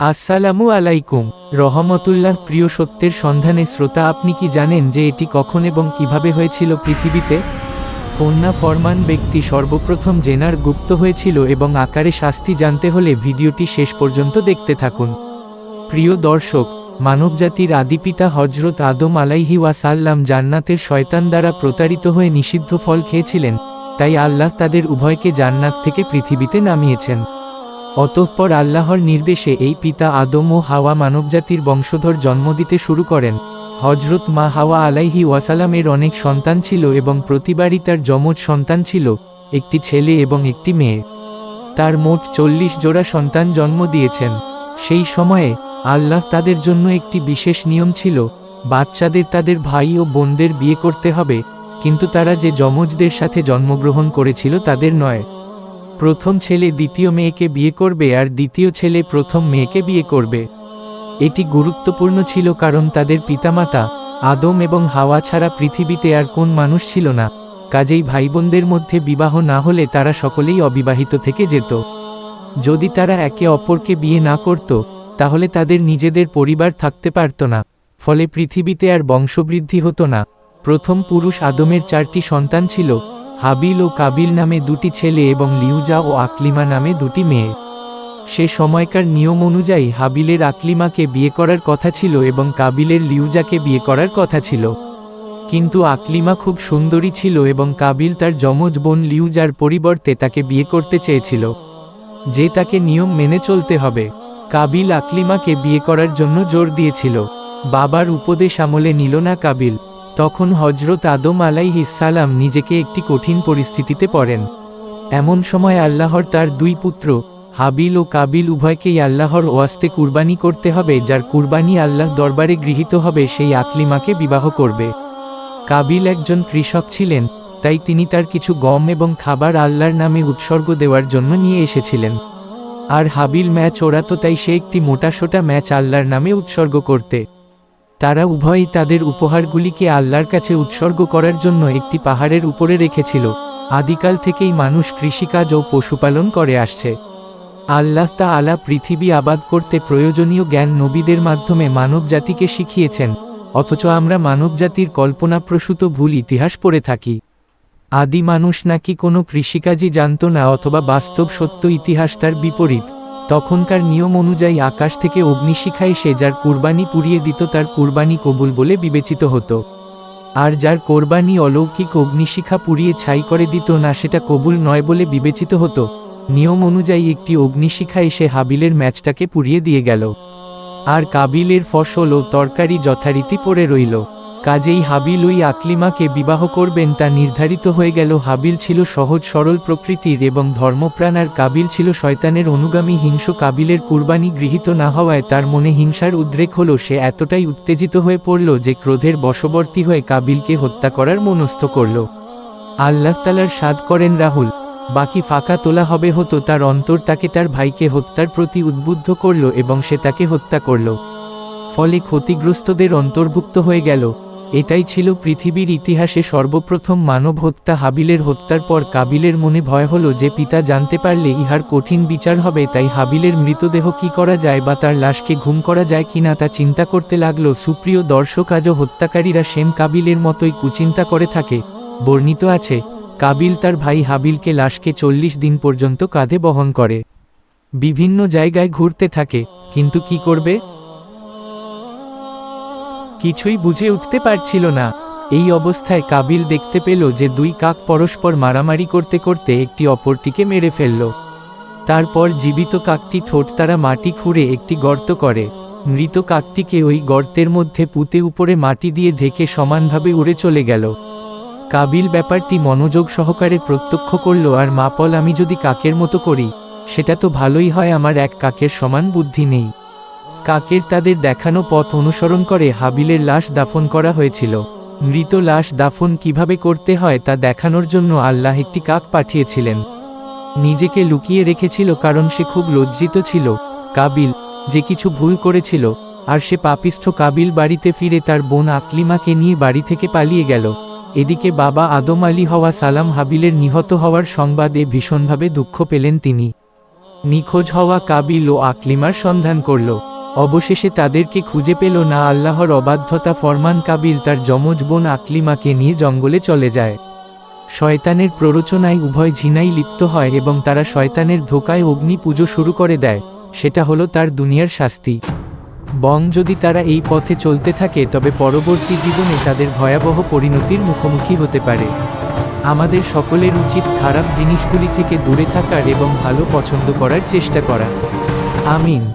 আসসালামু আলাইকুম। রহমতুল্লাহ প্রিয় সত্যের সন্ধানে শ্রোতা, আপনি কি জানেন যে এটি কখন এবং কীভাবে হয়েছিল পৃথিবীতে? কন্যা ফরমান ব্যক্তি সর্বপ্রথম জেনার গুপ্ত হয়েছিল এবং আকারে শাস্তি জানতে হলে ভিডিওটি শেষ পর্যন্ত দেখতে থাকুন। প্রিয় দর্শক, মানবজাতির আদিপিতা হজরত আদম আলাইহি ওয়াসাল্লাম জান্নাতের শয়তান দ্বারা প্রতারিত হয়ে নিষিদ্ধ ফল খেয়েছিলেন, তাই আল্লাহ তাদের উভয়কে জান্নাত থেকে পৃথিবীতে নামিয়েছেন। অতঃপর আল্লাহর নির্দেশে এই পিতা আদম ও হাওয়া মানবজাতির বংশধর জন্ম দিতে শুরু করেন। হজরত মা হাওয়া আলাইহি ওয়াসালামের অনেক সন্তান ছিল এবং প্রতিবারই তার যমজ সন্তান ছিল, একটি ছেলে এবং একটি মেয়ে। তার মোট চল্লিশ জোড়া সন্তান জন্ম দিয়েছেন। সেই সময়ে আল্লাহ তাদের জন্য একটি বিশেষ নিয়ম ছিল, বাচ্চাদের তাদের ভাই ও বোনদের বিয়ে করতে হবে, কিন্তু তারা যে যমজদের সাথে জন্মগ্রহণ করেছিল তাদের নয়। প্রথম ছেলে দ্বিতীয় মেয়েকে বিয়ে করবে আর দ্বিতীয় ছেলে প্রথম মেয়েকে বিয়ে করবে। এটি গুরুত্বপূর্ণ ছিল কারণ তাদের পিতামাতা, আদম এবং হাওয়া ছাড়া পৃথিবীতে আর কোন মানুষ ছিল না। কাজেই ভাইবোনদের মধ্যে বিবাহ না হলে তারা সকলেই অবিবাহিত থেকে যেত। যদি তারা একে অপরকে বিয়ে না করত, তাহলে তাদের নিজেদের পরিবার থাকতে পারত না। ফলে পৃথিবীতে আর বংশবৃদ্ধি হতো না। প্রথম পুরুষ আদমের চারটি সন্তান ছিল হাবিল ও কাবিল নামে দুটি ছেলে এবং লিউজা ও আকলিমা নামে দুটি মেয়ে। সে সময়কার নিয়ম অনুযায়ী হাবিলের আকলিমাকে বিয়ে করার কথা ছিল এবং কাবিলের লিউজাকে বিয়ে করার কথা ছিল। কিন্তু আকলিমা খুব সুন্দরী ছিল এবং কাবিল তার যমজ বোন লিউজার পরিবর্তে তাকে বিয়ে করতে চেয়েছিল। যে তাকে নিয়ম মেনে চলতে হবে। কাবিল আকলিমাকে বিয়ে করার জন্য জোর দিয়েছিল। বাবার উপদেশ আমলে নিল না কাবিল। তখন হজরত আদম আলাইহিসালাম নিজেকে একটি কঠিন পরিস্থিতিতে পড়েন। এমন সময় আল্লাহর তার দুই পুত্র, হাবিল ও কাবিল উভয়কেই আল্লাহর ওয়াস্তে কুরবানি করতে হবে, যার কুরবানি আল্লাহ দরবারে গৃহীত হবে সেই আকলিমাকে বিবাহ করবে। কাবিল একজন কৃষক ছিলেন, তাই তিনি তার কিছু গম এবং খাবার আল্লাহর নামে উৎসর্গ দেওয়ার জন্য নিয়ে এসেছিলেন। আর হাবিল ম্যাচ ওড়াতো, তাই সে একটি মোটাসোটা ম্যাচ আল্লাহর নামে উৎসর্গ করতে তারা উভয়ই তাদের উপহারগুলিকে আল্লাহর কাছে উৎসর্গ করার জন্য একটি পাহাড়ের উপরে রেখেছিল। আদিকাল থেকেই মানুষ কৃষিকাজ ও পশুপালন করে আসছে। আল্লাহ তা আলা পৃথিবী আবাদ করতে প্রয়োজনীয় জ্ঞান নবীদের মাধ্যমে মানব জাতিকে শিখিয়েছেন, অথচ আমরা মানব মানবজাতির কল্পনাপ্রসূত ভুল ইতিহাস পড়ে থাকি। আদি মানুষ নাকি কোনো কৃষিকাজই জানত না অথবা বাস্তব সত্য ইতিহাস তার বিপরীত। তখনকার নিয়ম অনুযায়ী আকাশ থেকে অগ্নিশিখা এসে যার কুরবানি পুড়িয়ে দিত তার কুরবানি কবুল বলে বিবেচিত হতো। আর যার কোরবানি অলৌকিক অগ্নিশিখা পুড়িয়ে ছাই করে দিত না সেটা কবুল নয় বলে বিবেচিত হতো। নিয়ম অনুযায়ী একটি অগ্নিশিখা এসে হাবিলের ম্যাচটাকে পুড়িয়ে দিয়ে গেল। আর কাবিলের ফসল ও তরকারি যথারীতি পড়ে রইল। কাজেই হাবিল ওই আকলিমাকে বিবাহ করবেন তা নির্ধারিত হয়ে গেল। হাবিল ছিল সহজ, সরল প্রকৃতির এবং ধর্মপ্রাণ আর কাবিল ছিল শয়তানের অনুগামী হিংস। কাবিলের কুরবানি গৃহীত না হওয়ায় তার মনে হিংসার উদ্রেক হল। সে এতটাই উত্তেজিত হয়ে পড়ল যে ক্রোধের বশবর্তী হয়ে কাবিলকে হত্যা করার মনস্থ করল। আল্লাহ তালার সাদ করেন রাহুল, বাকি ফাঁকা তোলা হবে হতো তার অন্তর। তাকে তার ভাইকে হত্যার প্রতি উদ্বুদ্ধ করল এবং সে তাকে হত্যা করল। ফলে ক্ষতিগ্রস্তদের অন্তর্ভুক্ত হয়ে গেল। এটাই ছিল পৃথিবীর ইতিহাসে সর্বপ্রথম মানব হত্যা হাবিলের হত্যার পর কাবিলের মনে ভয় হলো যে পিতা জানতে পারলে ইহার কঠিন বিচার হবে, তাই হাবিলের মৃতদেহ কি করা যায় বা তার লাশকে ঘুম করা যায় কিনা তা চিন্তা করতে লাগল। সুপ্রিয় দর্শক, আজও হত্যাকারীরা সেম কাবিলের মতোই কুচিন্তা করে থাকে। বর্ণিত আছে, কাবিল তার ভাই হাবিলকে লাশকে চল্লিশ দিন পর্যন্ত কাঁধে বহন করে। বিভিন্ন জায়গায় ঘুরতে থাকে, কিন্তু কি করবে? কিছুই বুঝে উঠতে পারছিল না। এই অবস্থায় কাবিল দেখতে পেল যে দুই কাক পরস্পর মারামারি করতে করতে একটি অপরটিকে মেরে ফেলল। তারপর জীবিত কাকটি ঠোঁট তারা মাটি খুঁড়ে একটি গর্ত করে। মৃত কাকটিকে ওই গর্তের মধ্যে পুঁতে উপরে মাটি দিয়ে ঢেকে সমানভাবে উড়ে চলে গেল। কাবিল ব্যাপারটি মনোযোগ সহকারে প্রত্যক্ষ করল, আর মাপল, আমি যদি কাকের মতো করি, সেটা তো ভালোই হয়, আমার এক কাকের সমান বুদ্ধি নেই। কাকের তাদের দেখানো পথ অনুসরণ করে হাবিলের লাশ দাফন করা হয়েছিল। মৃত লাশ দাফন কীভাবে করতে হয় তা দেখানোর জন্য আল্লাহ একটি কাক পাঠিয়েছিলেন। নিজেকে লুকিয়ে রেখেছিল কারণ সে খুব লজ্জিত ছিল। কাবিল যে কিছু ভুল করেছিল, আর সে পাপিষ্ঠ কাবিল বাড়িতে ফিরে তার বোন আকলিমাকে নিয়ে বাড়ি থেকে পালিয়ে গেল। এদিকে বাবা আদম আলী হওয়া সালাম হাবিলের নিহত হওয়ার সংবাদে ভীষণভাবে দুঃখ পেলেন তিনি। নিখোঁজ হওয়া কাবিল ও আকলিমার সন্ধান করল। অবশেষে তাদেরকে খুঁজে পেল না আল্লাহর অবাধ্যতা ফরমান কাবিল তার যমজ বোন আকলিমাকে নিয়ে জঙ্গলে চলে যায়। শয়তানের প্ররোচনায় উভয় ঝিনাই লিপ্ত হয় এবং তারা শয়তানের ধোকায় অগ্নি পুজো শুরু করে দেয়, সেটা হলো তার দুনিয়ার শাস্তি। বং যদি তারা এই পথে চলতে থাকে, তবে পরবর্তী জীবনে তাদের ভয়াবহ পরিণতির মুখোমুখি হতে পারে। আমাদের সকলের উচিত খারাপ জিনিসগুলি থেকে দূরে থাকার এবং ভালো পছন্দ করার চেষ্টা করা। আমিন।